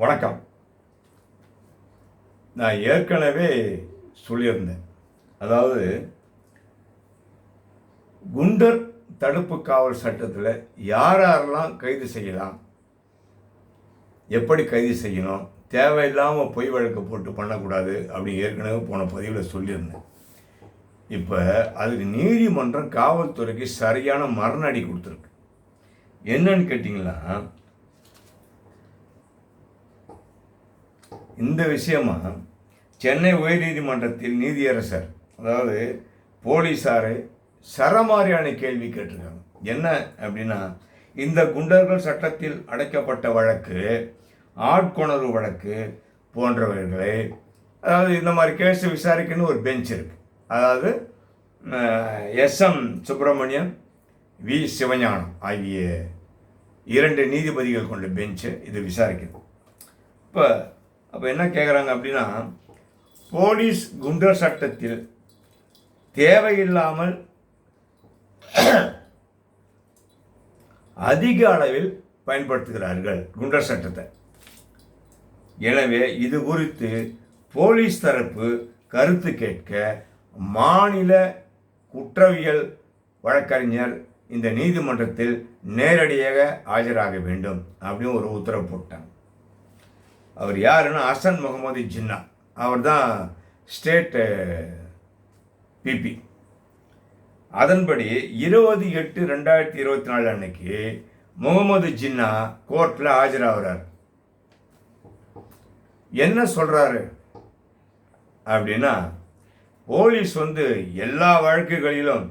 வணக்கம். நான் ஏற்கனவே சொல்லியிருந்தேன். அதாவது குண்டர் தடுப்பு காவல் சட்டத்தில் யார் யாரெல்லாம் கைது செய்யலாம்? எப்படி கைது செய்யணும்? தேவையில்லாமல் பொய் வழக்கு போட்டு பண்ணக்கூடாது அப்படி ஏற்கனவே போன பதிவில் சொல்லியிருந்தேன். இப்போ அதுக்கு நீதிமன்றம் காவல்துறைக்கு சரியான மரணடி கொடுத்துருக்கு. என்னன்னு கேட்டிங்கன்னா இந்த விஷயமா சென்னை உயர்நீதிமன்றத்தில் நீதியரசர் அதாவது போலீஸாரை சரமாரியான கேள்வி கேட்டிருக்காங்க. என்ன அப்படின்னா இந்த குண்டர்கள் சட்டத்தில் அடைக்கப்பட்ட வழக்கு ஆட்கொணர்வு வழக்கு போன்றவர்களை அதாவது இந்த மாதிரி கேஸ் விசாரிக்கணும்னு ஒரு பெஞ்ச் இருக்கு. அதாவது எஸ்எம் சுப்பிரமணியம் வி சிவஞானம் ஆகிய இரண்டு நீதிபதிகள் கொண்ட பெஞ்சு இது விசாரிக்கணும். இப்போ அப்போ என்ன கேட்குறாங்க அப்படின்னா போலீஸ் குண்டர் சட்டத்தில் தேவையில்லாமல் அதிக அளவில் பயன்படுத்துகிறார்கள் குண்டர் சட்டத்தை. எனவே இது குறித்து போலீஸ் தரப்பு கருத்து கேட்க மாநில குற்றவியல் வழக்கறிஞர் இந்த நீதிமன்றத்தில் நேரடியாக ஆஜராக வேண்டும் அப்படின்னு ஒரு உத்தரவு போட்டாங்க. அவர் யாருன்னா அசன் முகமது ஜின்னா. அவர் தான் ஸ்டேட்டு பிபி. அதன்படி இருபது எட்டு ரெண்டாயிரத்தி இருபத்தி நாலு அன்னைக்கு முகமது ஜின்னா கோர்ட்டில் ஆஜராகிறார். என்ன சொல்கிறாரு அப்படின்னா போலீஸ் வந்து எல்லா வழக்குகளிலும்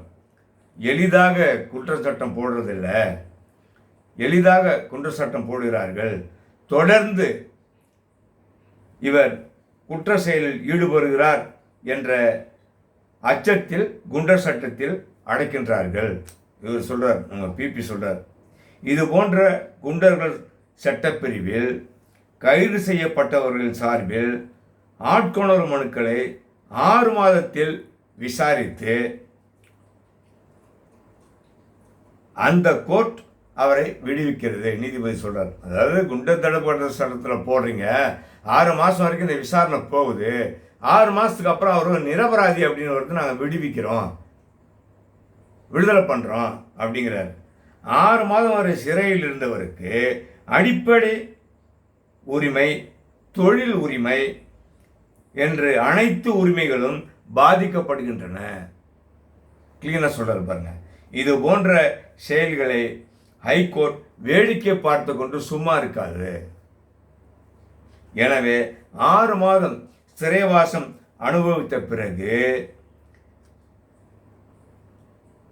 எளிதாக குற்றச்சட்டம் போடுறதில்ல. எளிதாக குற்றச்சட்டம் போடுகிறார்கள். தொடர்ந்து இவர் குற்ற செயலில் ஈடுபடுகிறார் என்ற அச்சத்தில் குண்டர் சட்டத்தில் அடைக்கின்றார்கள். இவர் சொல்றார் நம்ம பிபி சொல்றார். இது போன்ற குண்டர்கள் சட்டப்பிரிவில் கைது செய்யப்பட்டவர்கள் சார்பில் ஆட்கொணர்வு மனுக்களை ஆறு மாதத்தில் விசாரித்து அந்த கோர்ட் அவரை விடுவிக்கிறது. நீதிபதி சொல்றார். அதாவது குண்டர் தடுப்பு சட்டத்தில் போடுறீங்க. ஆறு மாதம் வரைக்கும் இந்த விசாரணை போகுது. ஆறு மாதத்துக்கு அப்புறம் அவர் நிரபராதி அப்படின்னு ஒருத்தர் நாங்கள் விடுவிக்கிறோம். விடுதலை பண்ணுறோம் அப்படிங்கிறார். ஆறு மாதம் வரை சிறையில் இருந்தவருக்கு அடிப்படை உரிமை தொழில் உரிமை என்று அனைத்து உரிமைகளும் பாதிக்கப்படுகின்றன. கிளீனாக சொல்றாரு பாருங்க. இது போன்ற செயல்களை ஹைகோர்ட் வேடிக்கை பார்த்து கொண்டு சும்மா இருக்காது. எனவே ஆறு மாதம் சிறைவாசம் அனுபவித்த பிறகு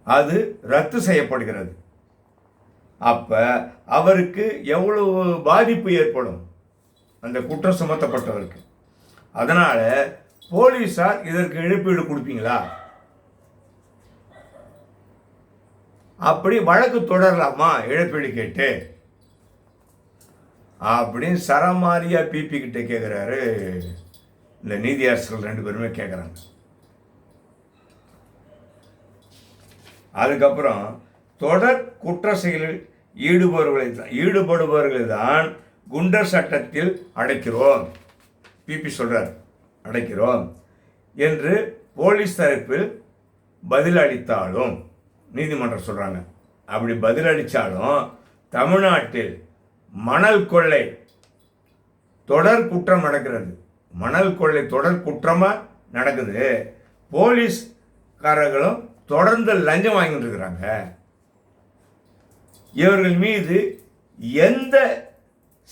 அது ரத்து செய்யப்படுகிறது. அப்ப அவருக்கு எவ்வளவு பாதிப்பு ஏற்படும்? அந்த குற்றம் சுமத்தப்பட்டவருக்கு. அதனால போலீஸார் இதற்கு இழப்பீடு கொடுப்பீங்களா? அப்படி வழக்கு தொடரலாமா? இழப்பீடு கேட்டு. அப்படின்னு சரமாரியா பிபி கிட்ட கேட்குறாரு இந்த நீதியரசர்கள் ரெண்டு பேருமே கேட்குறாங்க அதுக்கப்புறம் தொடர் குற்ற செயலில் ஈடுபவர்களை தான் ஈடுபடுபவர்களை தான் குண்டர் சட்டத்தில் அடைக்கிறோம். பிபி சொல்கிறார் அடைக்கிறோம் என்று போலீஸ் தரப்பில் பதிலளித்தாலும் நீதிமன்றம் சொல்கிறாங்க அப்படி பதில் அளித்தாலும் தமிழ்நாட்டில் மணல் கொள்ளை தொடர் குற்றம் நடக்கிறது. மணல் கொள்ளை தொடர் குற்றமாக நடக்குது. போலீஸ்காரர்களும் தொடர்ந்து லஞ்சம் வாங்கிட்டு இருக்கிறாங்க. இவர்கள் மீது எந்த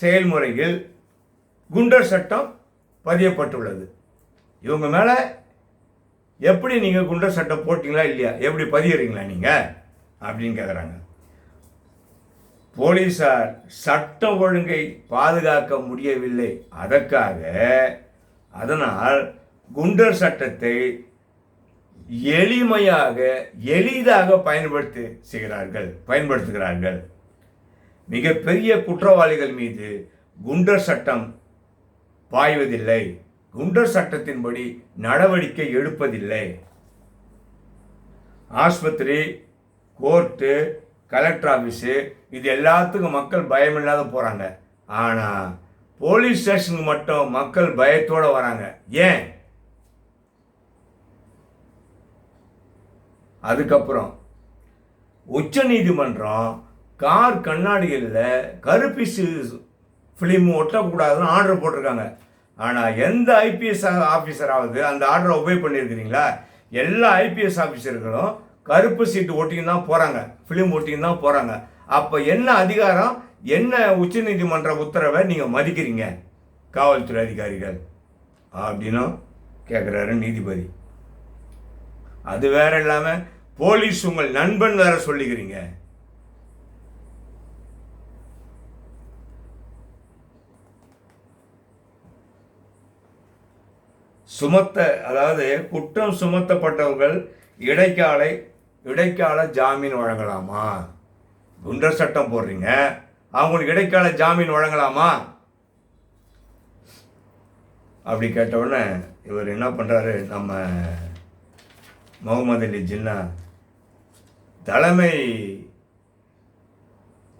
செயல்முறையில் குண்டர் சட்டம் பதியப்பட்டுள்ளது? இவங்க மேலே எப்படி நீங்கள் குண்டர் சட்டம் போட்டிங்களா இல்லையா? எப்படி பதியறீங்களா நீங்கள் அப்படின்னு கேட்குறாங்க போலீசார் சட்ட ஒழுங்கை பாதுகாக்க முடியவில்லை. அதற்காக அதனால் குண்டர் சட்டத்தை எளிமையாக எளிதாக பயன்படுத்தி செய்கிறார்கள் பயன்படுத்துகிறார்கள். மிகப்பெரிய குற்றவாளிகள் மீது குண்டர் சட்டம் பாய்வதில்லை. குண்டர் சட்டத்தின்படி நடவடிக்கை எடுப்பதில்லை. ஆஸ்பத்திரி கோர்ட்டு கலெக்டர் ஆஃபீஸு இது எல்லாத்துக்கும் மக்கள் பயமில்லாத போகிறாங்க ஆனால் போலீஸ் ஸ்டேஷனுக்கு மட்டும் மக்கள் பயத்தோடு வராங்க. ஏன்? அதுக்கப்புறம் உச்ச நீதிமன்றம் கார் கண்ணாடிகளில் கருப்பிசு ஃபிலிம் ஒட்டக்கூடாதுன்னு ஆர்டர் போட்டிருக்காங்க. ஆனால் எந்த ஐபிஎஸ் ஆஃபீஸராவது அந்த ஆர்டரை ஒபே பண்ணியிருக்கிறீங்களா? எல்லா ஐபிஎஸ் ஆஃபீஸர்களும் கருப்பு சீட்டு ஒட்டின்னு தான் போகிறாங்க ஃபிலிம் ஒட்டின்னு தான் போகிறாங்க அப்போ என்ன அதிகாரம்? என்ன உச்சநீதிமன்ற உத்தரவை நீங்கள் மதிக்கிறீங்க? காவல்துறை அதிகாரிகள். அப்படின்னும் கேட்குறாரு நீதிபதி. அது வேற இல்லாமல் போலீஸ் உங்கள் நண்பன் வேற சொல்லிக்கிறீங்க. சுமத்த அதாவது குற்றம் சுமத்தப்பட்டவர்கள் இடைக்காலை இடைக்கால ஜாமீன் வழங்கலாமா? குண்டர் சட்டம் போடுறீங்க. அவங்களுக்கு இடைக்கால ஜாமீன் வழங்கலாமா? அப்படி கேட்ட உடனே இவர் என்ன பண்ணுறாரு நம்ம முகமது அலி ஜின்னா தலைமை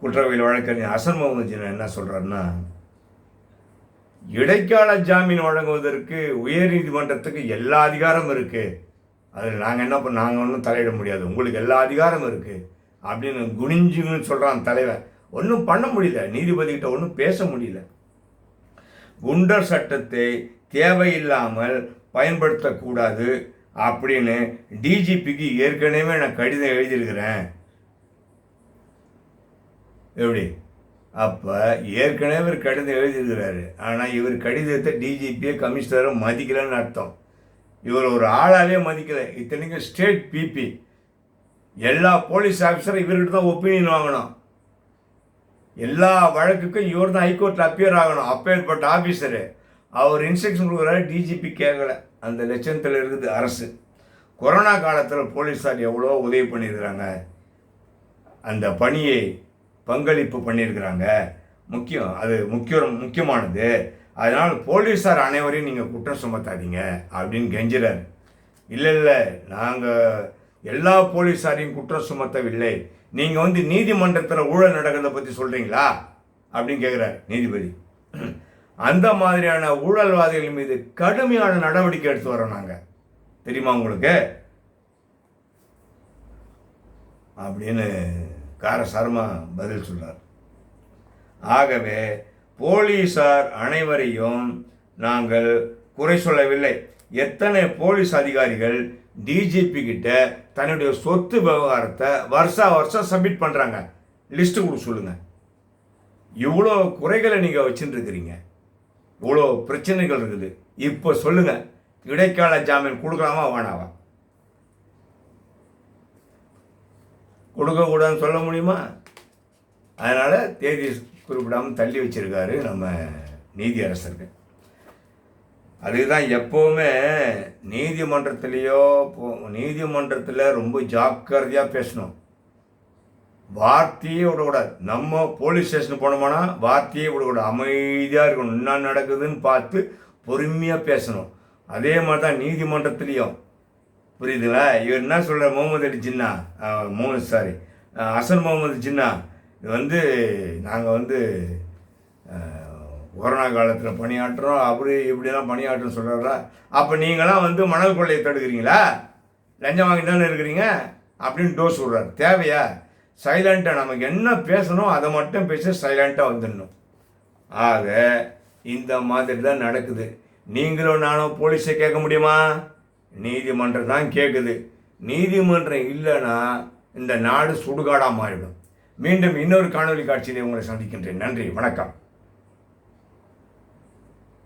குற்றவியல் வழக்கறிஞர் ஹசன் முகமது ஜின்னா என்ன சொல்கிறாருன்னா இடைக்கால ஜாமீன் வழங்குவதற்கு உயர் நீதிமன்றத்துக்கு எல்லா அதிகாரமும் இருக்குது அதில் நாங்கள் என்ன பண்ண நாங்கள் ஒன்றும் தலையிட முடியாது. உங்களுக்கு எல்லா அதிகாரமும் இருக்குது அப்படின்னு குனிஞ்சுன்னு சொல்கிறான் தலைவன். ஒன்றும் பண்ண முடியல. நீதிபதிகிட்ட ஒன்றும் பேச முடியல. குண்டர் சட்டத்தை தேவையில்லாமல் பயன்படுத்தக்கூடாது அப்படின்னு டிஜிபிக்கு ஏற்கனவே நான் கடிதம் எழுதியிருக்கிறேன். எப்படி? அப்போ ஏற்கனவே இவர் கடிதம் எழுதியிருக்கிறாரு. ஆனால் இவர் கடிதத்தை டிஜிபியை கமிஷனரும் மதிக்கலன்னு அர்த்தம். இவர் ஒரு ஆளாவே மதிக்கலை. இத்தனைக்கும் ஸ்டேட் பிபி எல்லா போலீஸ் ஆஃபீஸரும் இவர்கிட்ட தான் ஒப்பீனியன் வாங்கணும். எல்லா வழக்குக்கும் இவர் தான் ஹைகோர்ட்டில் அப்பியர் ஆகணும். அப்பேற்பட்ட ஆஃபீஸரு அவர் இன்ஸ்ட்ரக்ஷன் கொடுக்குறாரு டிஜிபி கேட்கல. அந்த லட்சத்தில் இருக்குது அரசு. கொரோனா காலத்தில் போலீஸார் எவ்வளோ உதவி பண்ணியிருக்கிறாங்க? அந்த பணியை பங்களிப்பு பண்ணியிருக்கிறாங்க. முக்கியம். அது முக்கியம் முக்கியமானது. அதனால் போலீஸார் அனைவரையும் நீங்கள் குற்றம் சுமத்தாதீங்க அப்படின்னு கெஞ்சிறார். இல்லை இல்லை நாங்கள் எல்லா போலீஸாரையும் குற்றம் சுமத்தவில்லை. நீங்கள் வந்து நீதிமன்றத்தில் ஊழல் நடக்கிறத பற்றி சொல்கிறீங்களா அப்படின்னு கேட்குறார் நீதிபதி. அந்த மாதிரியான ஊழல்வாதிகள் மீது கடுமையான நடவடிக்கை எடுத்து வரோம் நாங்கள் தெரியுமா உங்களுக்கு? அப்படின்னு காரசாரமாக பதில் சொல்கிறார் ஆகவே போலீஸார் அனைவரையும் நாங்கள் குறை சொல்லவில்லை. எத்தனை போலீஸ் அதிகாரிகள் டிஜிபி கிட்ட தன்னுடைய சொத்து விவகாரத்தை வருஷா வருஷம் சப்மிட் பண்ணுறாங்க லிஸ்ட்டு கொடுக்க சொல்லுங்கள் இவ்வளோ குறைகளை நீங்கள் வச்சுட்டுருக்கிறீங்க இவ்வளோ பிரச்சனைகள் இருக்குது. இப்போ சொல்லுங்கள் இடைக்கால ஜாமீன் கொடுக்கலாமா வேணாவா? கொடுக்கக்கூடாதுன்னு சொல்ல முடியுமா? அதனால் தேதி குறிப்பிடாமல் தள்ளி வச்சிருக்காரு நம்ம நீதி அரசர்கள் அதுதான் எப்போவுமே நீதிமன்றத்திலேயோ நீதிமன்றத்தில் ரொம்ப ஜாக்கிரதையாக பேசணும். வார்த்தையே விடக்கூடாது. நம்ம போலீஸ் ஸ்டேஷன் போனோம்னா வார்த்தையே விடக்கூடாது. அமைதியாக இருக்கணும். என்ன நடக்குதுன்னு பார்த்து பொறுமையாக பேசணும். அதே மாதிரி தான் நீதிமன்றத்துலேயும். புரியுதுங்களா? இவர் என்ன சொல்கிற முகமது அலி ஜின்னா முகமது சாரி அசன் முகமது ஜின்னா இது வந்து நாங்கள் வந்து கொரோனா காலத்தில் பணியாற்றுறோம். அப்படி இப்படிலாம் பணியாற்றும் சொல்கிறாரா அப்போ நீங்களாம் வந்து மணல் கொள்ளையை தடுக்கிறீங்களா? லஞ்சம் வாங்கி தானே இருக்கிறீங்க அப்படின்னு டோஸ் விட்றாரு தேவையா? சைலண்ட்டாக நமக்கு என்ன பேசணும் அதை மட்டும் பேச சைலண்ட்டாக வந்துடணும். ஆக இந்த மாதிரி தான் நடக்குது. நீங்களும் நானும் போலீஸை கேட்க முடியுமா? நீதிமன்றம் தான் கேட்குது நீதிமன்றம் இல்லைன்னா இந்த நாடு சுடுகாடாக மாறிடும். மீண்டும் இன்னொரு காணொலி காட்சியிலே உங்களை சந்திக்கின்றேன். நன்றி. வணக்கம்.